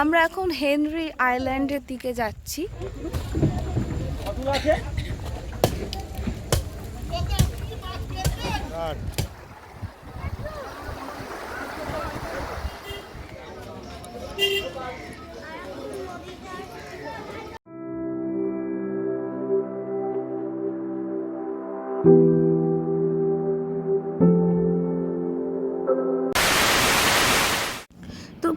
আমরা এখন হেনরি আইল্যান্ডের দিকে যাচ্ছি।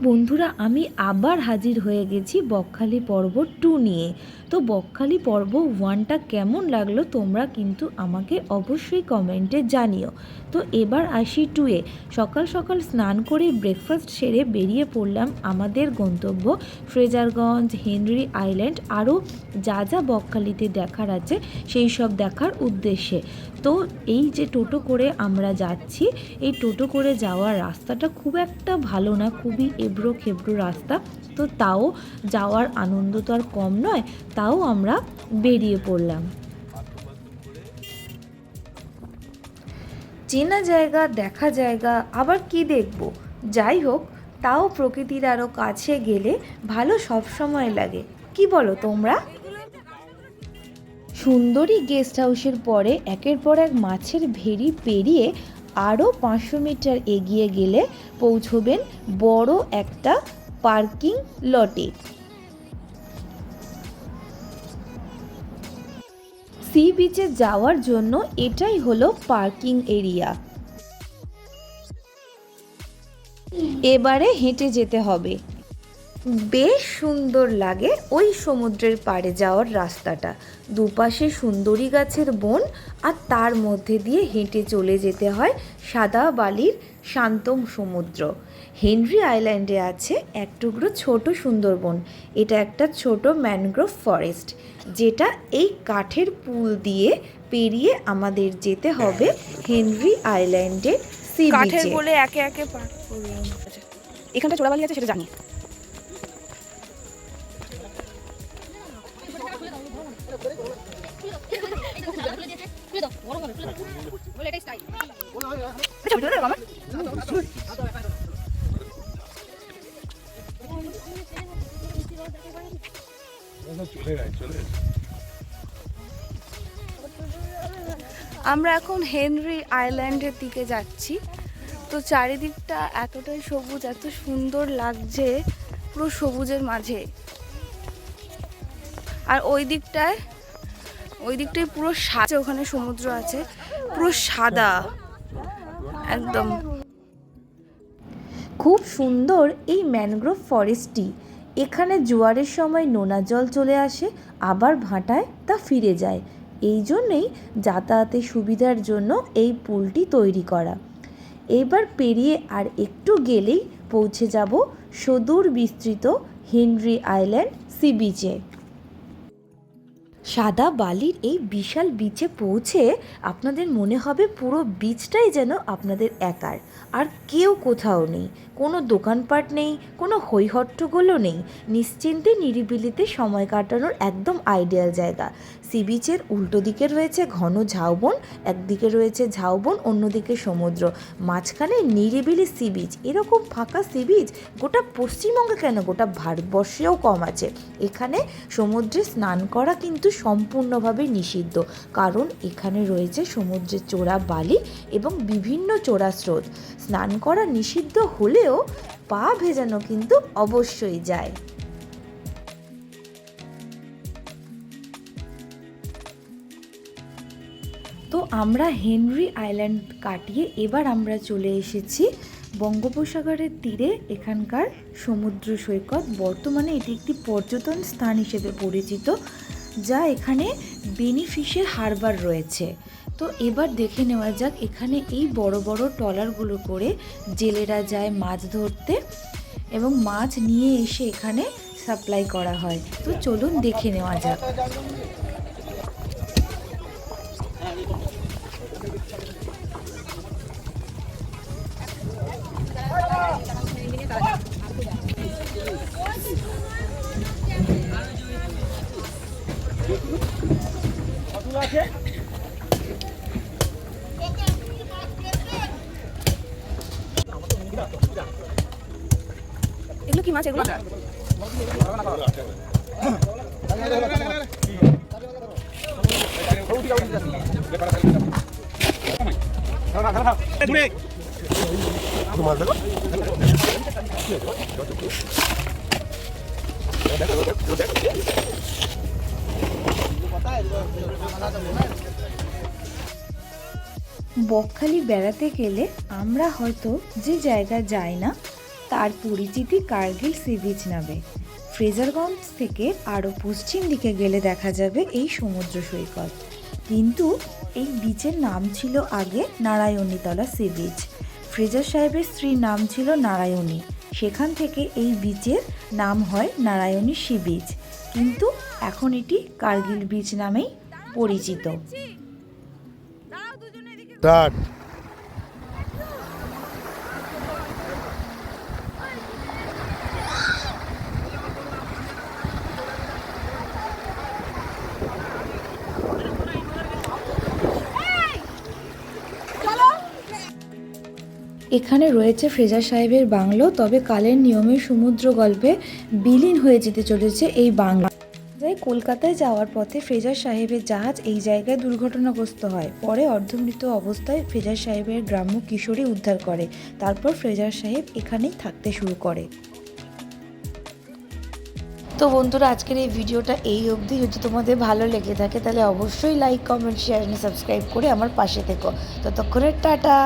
বন্ধুরা, আমি আবার হাজির হয়ে গেছি বকখালি পর্ব টু নিয়ে। তো বকখালি পর্ব ওয়ানটা কেমন লাগল তোমরা কিন্তু আমাকে অবশ্যই কমেন্টে জানিও। তো এবার আসি টুয়ে সকাল সকাল স্নান করে ব্রেকফাস্ট সেরে বেরিয়ে পড়লাম আমাদের গন্তব্য ফ্রেজারগঞ্জ হেনরি আইল্যান্ড আরও যা যা বকখালিতে দেখার আছে সেই সব দেখার উদ্দেশ্যে। তো এই যে টোটো করে আমরা যাচ্ছি, এই টোটো করে যাওয়ার রাস্তাটা খুব একটা ভালো না, খুবই এবড়ো খেবড়ো রাস্তা। তো তাও যাওয়ার আনন্দ তো আর কম নয়, তাও আমরা বেরিয়ে পড়লাম। চেনা জায়গা, দেখা জায়গা, আবার কি দেখব? যাই হোক, তাও প্রকৃতির আরও কাছে গেলে ভালো সব সময় লাগে। কি বলো তোমরা? সুন্দরী গেস্ট হাউসের পরে একের পর এক মাছের ভেরি পেরিয়ে আরও পাঁচশো মিটার এগিয়ে গেলে পৌঁছবেন বড় একটা পার্কিং লটে। সি বিচে যাওয়ার জন্য এটাই হলো পার্কিং এরিয়া। এবারে হেঁটে যেতে হবে। বেশ সুন্দর লাগে ওই সমুদ্রের পাড়ে যাওয়ার রাস্তাটা। দুপাশে সুন্দরী গাছের বন আর তার মধ্যে দিয়ে হেঁটে চলে যেতে হয় সাদা বালির শান্ত সমুদ্র। হেনরি আইল্যান্ডে আছে এক টুকরো ছোট সুন্দরবন। এটা একটা ছোট ম্যানগ্রোভ ফরেস্ট যেটা এই কাঠের পুল দিয়ে পেরিয়ে আমাদের যেতে হবে হেনরি আইল্যান্ডে কাঠের বলে একে একে করলাম। এখানটা চোরাবালি আছে সেটা জানি। ছবি তুলে দেবো আমার? আমরা এখন হেনরি আইল্যান্ডের দিকে যাচ্ছি। তো চারিদিকটা এতটাই সবুজ এত সুন্দর লাগছে পুরো সবুজের মাঝে। আর ওই দিকটায় ওই দিকটায় পুরো সাদা ওখানে সমুদ্র আছে। পুরো সাদা। একদম। খুব সুন্দর এই ম্যানগ্রোভ ফরেস্টটি। এখানে জোয়ারের সময় নোনা জল চলে আসে, আবার ভাটায় তা ফিরে যায়। এই জন্যেই যাতায়াতের সুবিধার জন্য এই পুলটি তৈরি করা। এবার পেরিয়ে আর একটু গেলেই পৌঁছে যাব সুদূর বিস্তৃত হেনরি আইল্যান্ড সি বিচে। সাদা বালির এই বিশাল বিচে পৌঁছে আপনাদের মনে হবে পুরো বিচটাই যেন আপনাদের একার। আর কেউ কোথাও নেই, কোনো দোকানপাট নেই, কোনো হৈহট্টগোলও নেই। নিশ্চিন্তে, নিরিবিলিতে সময় কাটানোর একদম আইডিয়াল জায়গা। সি বিচের উল্টো দিকে রয়েছে ঘন ঝাউবন, একদিকে রয়েছে ঝাউবন, অন্যদিকে সমুদ্র। মাঝখানে নিরিবিলি সি বিচ। এরকম ফাঁকা সি বিচ গোটা পশ্চিমবঙ্গে কেন? গোটা ভারতবর্ষেও কম আছে। এখানে সমুদ্রে স্নান করা কিন্তু সম্পূর্ণভাবে নিষিদ্ধ। কারণ এখানে রয়েছে সমুদ্রের চোরা বালি এবং বিভিন্ন চোরা স্রোত। স্নান করা নিষিদ্ধ হলেও পা ভেজানো কিন্তু অবশ্যই যায়। তো আমরা হেনরি আইল্যান্ড কাটিয়ে এবার আমরা চলে এসেছি বঙ্গোপসাগরের তীরে। এখানকার সমুদ্র সৈকত বর্তমানে এটি একটি পর্যটন স্থান হিসেবে পরিচিত। যা এখানে বেনিফিশের হারবার রয়েছে। তো এবার দেখে নেওয়া যাক এখানে এই বড় বড় ট্রলারগুলো করে জেলেরা যায় মাছ ধরতে এবং মাছ নিয়ে এসে এখানে সাপ্লাই করা হয়। তো চলুন দেখে নেওয়া যাক। এগুলো কি মাছ? এগুলো? বকখালি বেড়াতে গেলে আমরা হয়তো যে জায়গা যাই না, তার পরিচিতি কার্গিল সি বিচ নামে। ফ্রেজারগঞ্জ থেকে আরও পশ্চিম দিকে গেলে দেখা যাবে এই সমুদ্র সৈকত। কিন্তু এই বিচের নাম ছিল আগে নারায়ণীতলা সি বিচ। ফ্রেজার সাহেবের স্ত্রীর নাম ছিল নারায়ণী। সেখান থেকে এই বিচের নাম হয় নারায়ণী সি বিচ। কিন্তু এখন এটি কার্গিল ব্রিজ নামেই পরিচিত। এখানে রয়েছে ফ্রেজার সাহেবের বাংলো, তবে কালের নিয়মে সমুদ্র গল্পে বিলীন হয়ে যেতে চলেছে এই বাংলা। তাই কলকাতায় যাওয়ার পথে ফ্রেজার সাহেবের জাহাজ এই জায়গায় দুর্ঘটনাগ্রস্ত হয়। পরে অর্ধমৃত অবস্থায় ফ্রেজার সাহেবের গ্রাম্য কিশোরী উদ্ধার করে। তারপর ফ্রেজার সাহেব এখানেই থাকতে শুরু করে। তো বন্ধুরা, আজকের এই ভিডিওটা এই অবধি। যদি তোমাদের ভালো লেগে থাকে, তাহলে অবশ্যই লাইক কমেন্ট শেয়ার সাবস্ক্রাইব করে আমার পাশে থেকো। ততক্ষণের টাটা।